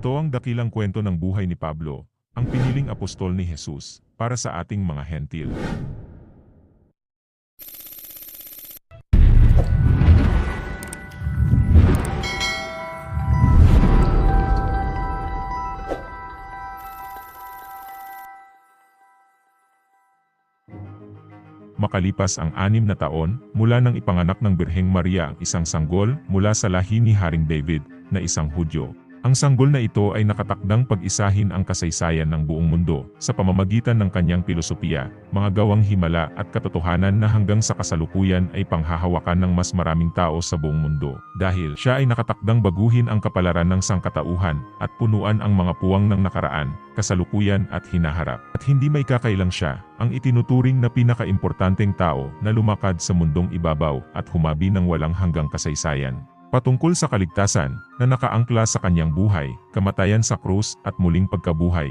Ito ang dakilang kwento ng buhay ni Pablo, ang piniling apostol ni Jesus, para sa ating mga hentil. Makalipas ang anim na taon, mula nang ipanganak ng Birheng Maria ang isang sanggol mula sa lahi ni Haring David, na isang Hudyo. Ang sanggol na ito ay nakatakdang pag-isahin ang kasaysayan ng buong mundo sa pamamagitan ng kanyang filosofiya, mga gawang himala at katotohanan na hanggang sa kasalukuyan ay panghahawakan ng mas maraming tao sa buong mundo. Dahil siya ay nakatakdang baguhin ang kapalaran ng sangkatauhan at punuan ang mga puwang ng nakaraan, kasalukuyan at hinaharap. At hindi may kakailang siya, ang itinuturing na pinakaimportanteng tao na lumakad sa mundong ibabaw at humabi ng walang hanggang kasaysayan. Patungkol sa kaligtasan, na nakaangkla sa kanyang buhay, kamatayan sa krus at muling pagkabuhay.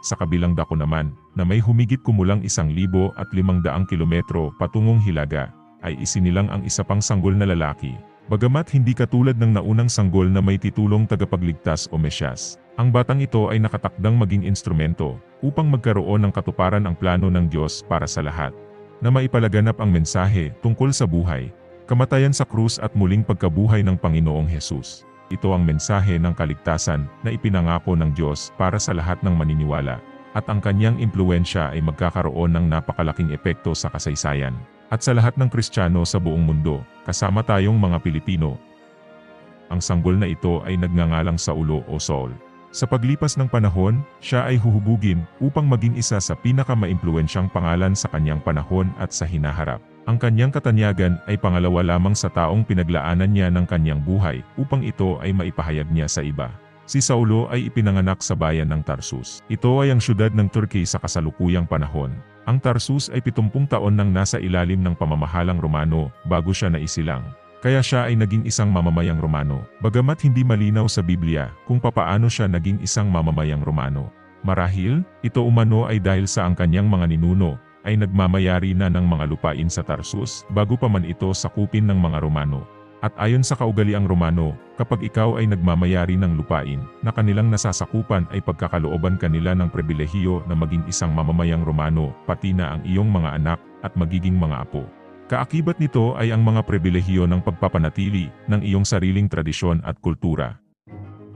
Sa kabilang dako naman, na may humigit kumulang isang libo at limang daang kilometro patungong Hilaga, ay isinilang ang isa pang sanggol na lalaki. Bagamat hindi katulad ng naunang sanggol na may titulong tagapagligtas o mesyas, ang batang ito ay nakatakdang maging instrumento upang magkaroon ng katuparan ang plano ng Diyos para sa lahat, na maipalaganap ang mensahe tungkol sa buhay, kamatayan sa krus at muling pagkabuhay ng Panginoong Hesus. Ito ang mensahe ng kaligtasan na ipinangako ng Diyos para sa lahat ng maniniwala, at ang kanyang impluensya ay magkakaroon ng napakalaking epekto sa kasaysayan, at sa lahat ng Kristiyano sa buong mundo, kasama tayong mga Pilipino. Ang sanggol na ito ay nagngangalang sa ulo o Saul. Sa paglipas ng panahon, siya ay huhubugin upang maging isa sa pinakamaimpluensyang pangalan sa kanyang panahon at sa hinaharap. Ang kanyang katanyagan ay pangalawa lamang sa taong pinaglaanan niya ng kanyang buhay upang ito ay maipahayag niya sa iba. Si Saulo ay ipinanganak sa bayan ng Tarsus. Ito ay ang syudad ng Turkey sa kasalukuyang panahon. Ang Tarsus ay 70 taon nang nasa ilalim ng pamamahalang Romano bago siya naisilang. Kaya siya ay naging isang mamamayang Romano, bagamat hindi malinaw sa Biblia kung papaano siya naging isang mamamayang Romano. Marahil, ito umano ay dahil sa ang kanyang mga ninuno ay nagmamayari na ng mga lupain sa Tarsus bago pa man ito sakupin ng mga Romano. At ayon sa kaugaliang Romano, kapag ikaw ay nagmamayari ng lupain na kanilang nasasakupan ay pagkakalooban kanila ng pribilehiyo na maging isang mamamayang Romano, pati na ang iyong mga anak at magiging mga apo. Kaakibat nito ay ang mga pribilehiyo ng pagpapanatili ng iyong sariling tradisyon at kultura.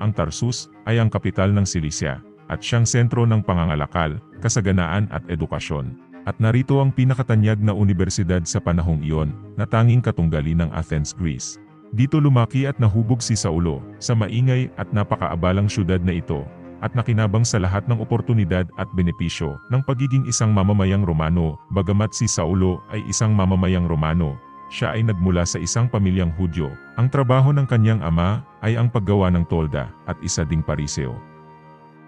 Ang Tarsus ay ang kapital ng Cilicia at siyang sentro ng pangangalakal, kasaganaan at edukasyon. At narito ang pinakatanyag na universidad sa panahong iyon, na tanging katunggali ng Athens, Greece. Dito lumaki at nahubog si Saulo, sa maingay at napakaabalang syudad na ito, at nakinabang sa lahat ng oportunidad at benepisyo ng pagiging isang mamamayang Romano, bagamat si Saulo ay isang mamamayang Romano. Siya ay nagmula sa isang pamilyang Hudyo. Ang trabaho ng kanyang ama ay ang paggawa ng tolda at isa ding pariseo.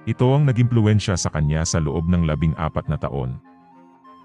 Ito ang nagimpluensya sa kanya sa loob ng labing apat na taon.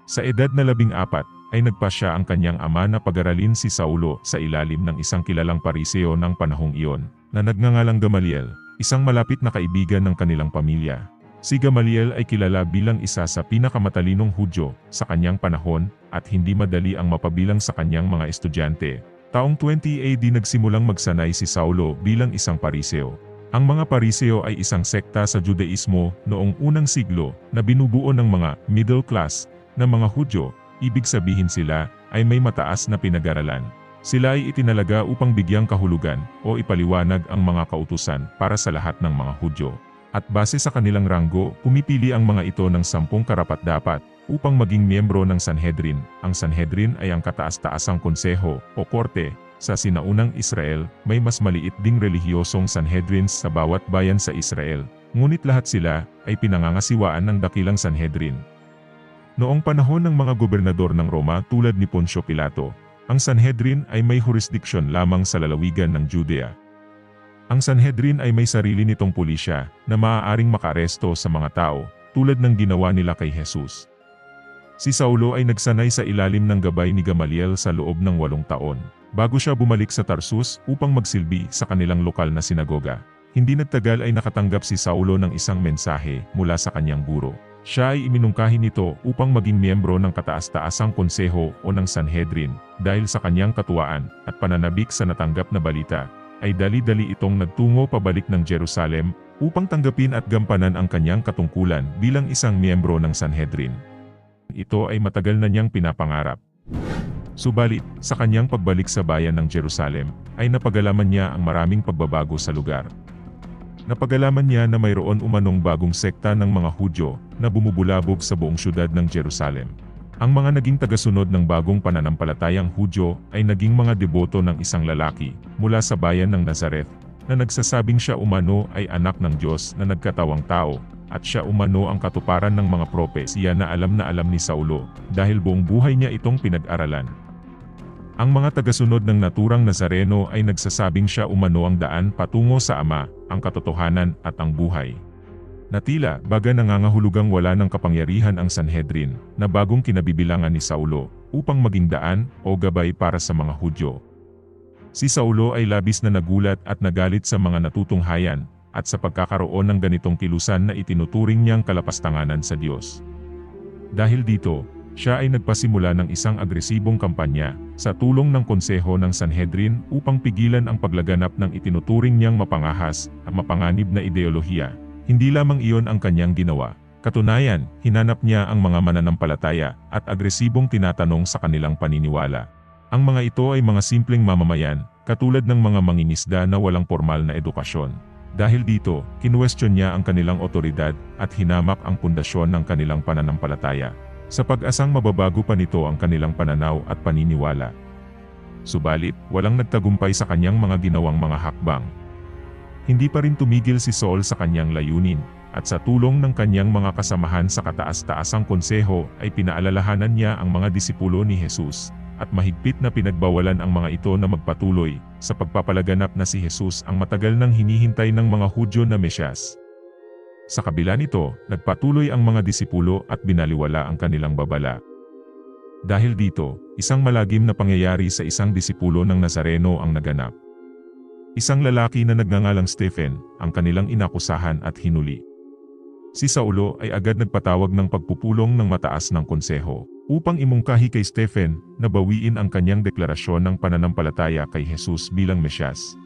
Sa edad na labing apat, ay nagpasya ang kanyang ama na pag-aralin si Saulo sa ilalim ng isang kilalang pariseo ng panahong iyon, na nagngangalang Gamaliel, isang malapit na kaibigan ng kanilang pamilya. Si Gamaliel ay kilala bilang isa sa pinakamatalinong Hudyo sa kanyang panahon at hindi madali ang mapabilang sa kanyang mga estudyante. Taong 20 AD nagsimulang magsanay si Saulo bilang isang pariseo. Ang mga pariseo ay isang sekta sa Judaismo noong unang siglo na binubuo ng mga middle class ng mga Hudyo, ibig sabihin sila ay may mataas na pinag-aralan. Sila ay itinalaga upang bigyang kahulugan o ipaliwanag ang mga kautusan para sa lahat ng mga Hudyo. At base sa kanilang ranggo, pumipili ang mga ito ng sampung karapat-dapat upang maging miyembro ng Sanhedrin. Ang Sanhedrin ay ang kataas-taasang konseho o korte sa sinaunang Israel, may mas maliit ding relihiyosong Sanhedrin sa bawat bayan sa Israel. Ngunit lahat sila ay pinangangasiwaan ng dakilang Sanhedrin. Noong panahon ng mga gobernador ng Roma tulad ni Poncio Pilato, ang Sanhedrin ay may jurisdiksyon lamang sa lalawigan ng Judea. Ang Sanhedrin ay may sarili nitong pulisya na maaaring makaresto sa mga tao tulad ng ginawa nila kay Jesus. Si Saulo ay nagsanay sa ilalim ng gabay ni Gamaliel sa loob ng walong taon, bago siya bumalik sa Tarsus upang magsilbi sa kanilang lokal na sinagoga. Hindi nagtagal ay nakatanggap si Saulo ng isang mensahe mula sa kanyang guro. Siya ay iminungkahi nito upang maging miyembro ng kataas-taasang konseho o ng Sanhedrin dahil sa kanyang katuwaan at pananabik sa natanggap na balita. ay dali-dali itong nagtungo pabalik ng Jerusalem upang tanggapin at gampanan ang kanyang katungkulan bilang isang miyembro ng Sanhedrin. Ito ay matagal na niyang pinapangarap. Subalit, sa kanyang pagbalik sa bayan ng Jerusalem, ay napagalaman niya ang maraming pagbabago sa lugar. Napagalaman niya na mayroon umanong bagong sekta ng mga Hudyo na bumubulabog sa buong syudad ng Jerusalem. Ang mga naging tagasunod ng bagong pananampalatayang Hudyo ay naging mga deboto ng isang lalaki mula sa bayan ng Nazareth na nagsasabing siya umano ay anak ng Diyos na nagkatawang tao at siya umano ang katuparan ng mga propesya na alam na alam ni Saulo dahil buong buhay niya itong pinag-aralan. Ang mga tagasunod ng naturang Nazareno ay nagsasabing siya umano ang daan patungo sa Ama, ang katotohanan at ang buhay. Natila, baga nangangahulugang wala ng kapangyarihan ang Sanhedrin, na bagong kinabibilangan ni Saulo, upang maging daan o gabay para sa mga Hudyo. Si Saulo ay labis na nagulat at nagalit sa mga natutunghayan, at sa pagkakaroon ng ganitong kilusan na itinuturing niyang kalapastanganan sa Diyos. Dahil dito, siya ay nagpasimula ng isang agresibong kampanya sa tulong ng konseho ng Sanhedrin upang pigilan ang paglaganap ng itinuturing niyang mapangahas at mapanganib na ideolohiya. Hindi lamang iyon ang kanyang ginawa. Katunayan, hinanap niya ang mga mananampalataya at agresibong tinatanong sa kanilang paniniwala. Ang mga ito ay mga simpleng mamamayan, katulad ng mga mangingisda na walang formal na edukasyon. Dahil dito, kinuwestiyon niya ang kanilang otoridad at hinamak ang pundasyon ng kanilang pananampalataya. Sa pag-asang mababago pa nito ang kanilang pananaw at paniniwala. Subalit, walang nagtagumpay sa kanyang mga ginawang mga hakbang. Hindi pa rin tumigil si Saul sa kanyang layunin, at sa tulong ng kanyang mga kasamahan sa kataas-taasang konseho ay pinaalalahanan niya ang mga disipulo ni Jesus, at mahigpit na pinagbawalan ang mga ito na magpatuloy sa pagpapalaganap na si Jesus ang matagal nang hinihintay ng mga Hudyo na Mesyas. Sa kabila nito, nagpatuloy ang mga disipulo at binaliwala ang kanilang babala. Dahil dito, isang malagim na pangyayari sa isang disipulo ng Nazareno ang naganap. Isang lalaki na nagngangalang Stephen, ang kanilang inakusahan at hinuli. Si Saulo ay agad nagpatawag ng pagpupulong ng mataas ng konseho, upang imungkahi kay Stephen na bawiin ang kanyang deklarasyon ng pananampalataya kay Jesus bilang Mesyas.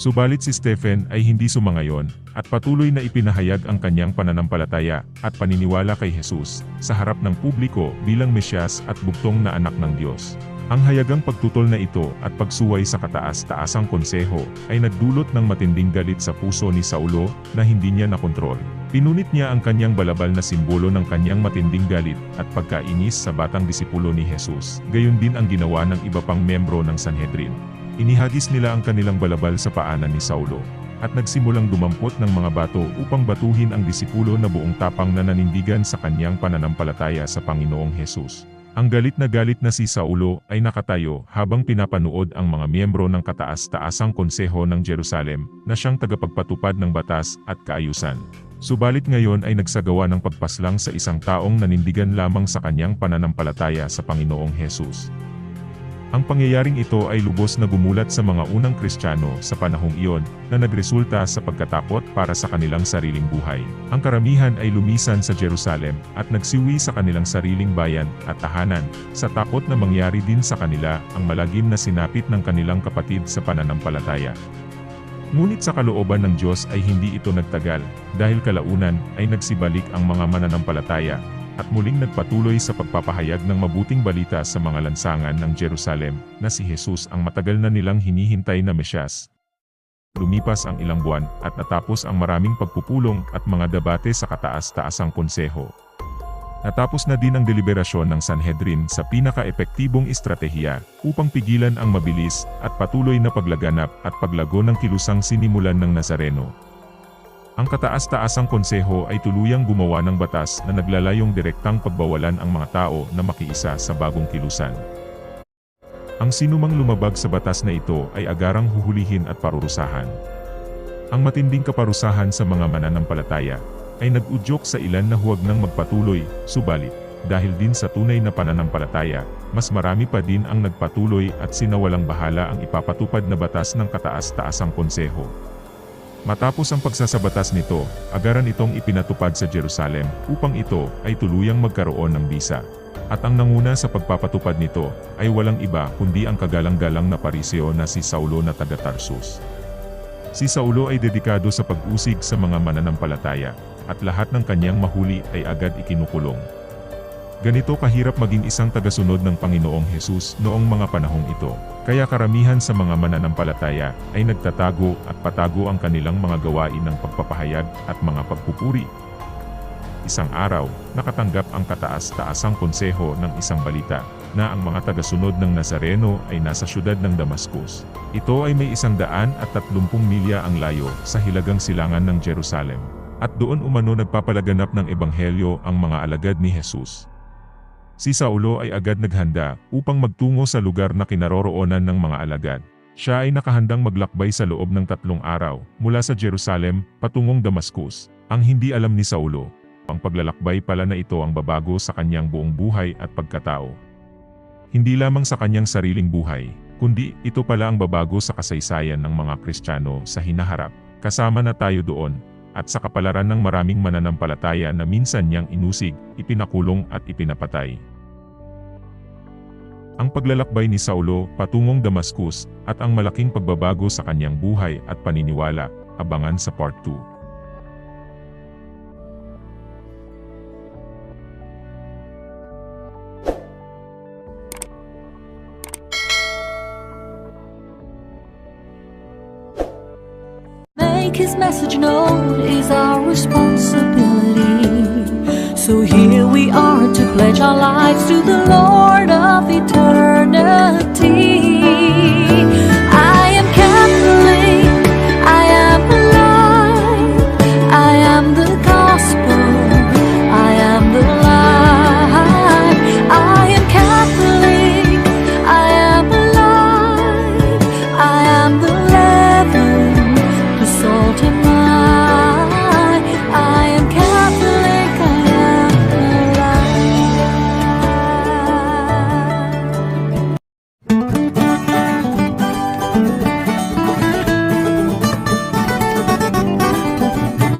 Subalit si Stephen ay hindi sumangayon, at patuloy na ipinahayag ang kanyang pananampalataya at paniniwala kay Jesus sa harap ng publiko bilang Mesyas at bugtong na anak ng Diyos. Ang hayagang pagtutol na ito at pagsuway sa kataas-taasang konseho ay nagdulot ng matinding galit sa puso ni Saulo na hindi niya nakontrol. Pinunit niya ang kanyang balabal na simbolo ng kanyang matinding galit at pagkainis sa batang disipulo ni Jesus. Gayon din ang ginawa ng iba pang membro ng Sanhedrin. Inihagis nila ang kanilang balabal sa paanan ni Saulo at nagsimulang dumampot ng mga bato upang batuhin ang disipulo na buong tapang na nanindigan sa kanyang pananampalataya sa Panginoong Hesus. Ang galit na galit na si Saulo ay nakatayo habang pinapanood ang mga miyembro ng kataas-taasang konseho ng Jerusalem na siyang tagapagpatupad ng batas at kaayusan. Subalit ngayon ay nagsagawa ng pagpaslang sa isang taong nanindigan lamang sa kanyang pananampalataya sa Panginoong Hesus. Ang pangyayaring ito ay lubos na gumulat sa mga unang Kristiyano sa panahong iyon na nagresulta sa pagkatakot para sa kanilang sariling buhay. Ang karamihan ay lumisan sa Jerusalem at nagsiwi sa kanilang sariling bayan at tahanan sa takot na mangyari din sa kanila ang malagim na sinapit ng kanilang kapatid sa pananampalataya. Ngunit sa kalooban ng Diyos ay hindi ito nagtagal, dahil kalaunan ay nagsibalik ang mga mananampalataya at muling nagpatuloy sa pagpapahayag ng mabuting balita sa mga lansangan ng Jerusalem na si Jesus ang matagal na nilang hinihintay na Mesyas. Lumipas ang ilang buwan at natapos ang maraming pagpupulong at mga debate sa kataas-taasang konseho. Natapos na din ang deliberasyon ng Sanhedrin sa pinaka-epektibong estratehiya upang pigilan ang mabilis at patuloy na paglaganap at paglago ng kilusang sinimulan ng Nazareno. Ang kataas-taasang konseho ay tuluyang gumawa ng batas na naglalayong direktang pagbawalan ang mga tao na makiisa sa bagong kilusan. Ang sinumang lumabag sa batas na ito ay agarang huhulihin at parurusahan. Ang matinding kaparusahan sa mga mananampalataya ay nag-udyok sa ilan na huwag nang magpatuloy, subalit, dahil din sa tunay na pananampalataya, mas marami pa din ang nagpatuloy at sinawalang bahala ang ipapatupad na batas ng kataas-taasang konseho. Matapos ang pagsasabatas nito, agaran itong ipinatupad sa Jerusalem upang ito ay tuluyang magkaroon ng bisa. At ang nanguna sa pagpapatupad nito ay walang iba kundi ang kagalang-galang na pariseo na si Saulo na taga Tarsus. Si Saulo ay dedikado sa pag-usig sa mga mananampalataya, at lahat ng kanyang mahuli ay agad ikinukulong. Ganito kahirap maging isang tagasunod ng Panginoong Hesus noong mga panahong ito, kaya karamihan sa mga mananampalataya ay nagtatago at patago ang kanilang mga gawain ng pagpapahayag at mga pagpupuri. Isang araw, nakatanggap ang kataas-taasang konseho ng isang balita na ang mga tagasunod ng Nazareno ay nasa syudad ng Damascus. Ito ay may isang daan at tatlumpung milya ang layo sa hilagang silangan ng Jerusalem. At doon umano nagpapalaganap ng ebanghelyo ang mga alagad ni Jesus. Si Saulo ay agad naghanda upang magtungo sa lugar na kinaroroonan ng mga alagad. Siya ay nakahandang maglakbay sa loob ng tatlong araw mula sa Jerusalem patungong Damascus. Ang hindi alam ni Saulo, ang paglalakbay pala na ito ang babago sa kanyang buong buhay at pagkatao. Hindi lamang sa kanyang sariling buhay, kundi ito pala ang babago sa kasaysayan ng mga Kristiyano sa hinaharap. Kasama na tayo doon, at sa kapalaran ng maraming mananampalataya na minsan niyang inusig, ipinakulong at ipinapatay. Ang paglalakbay ni Saulo patungong Damascus at ang malaking pagbabago sa kanyang buhay at paniniwala, abangan sa part 2. Make his message known is our responsibility. So here we are pledge our lives to the Lord of eternity.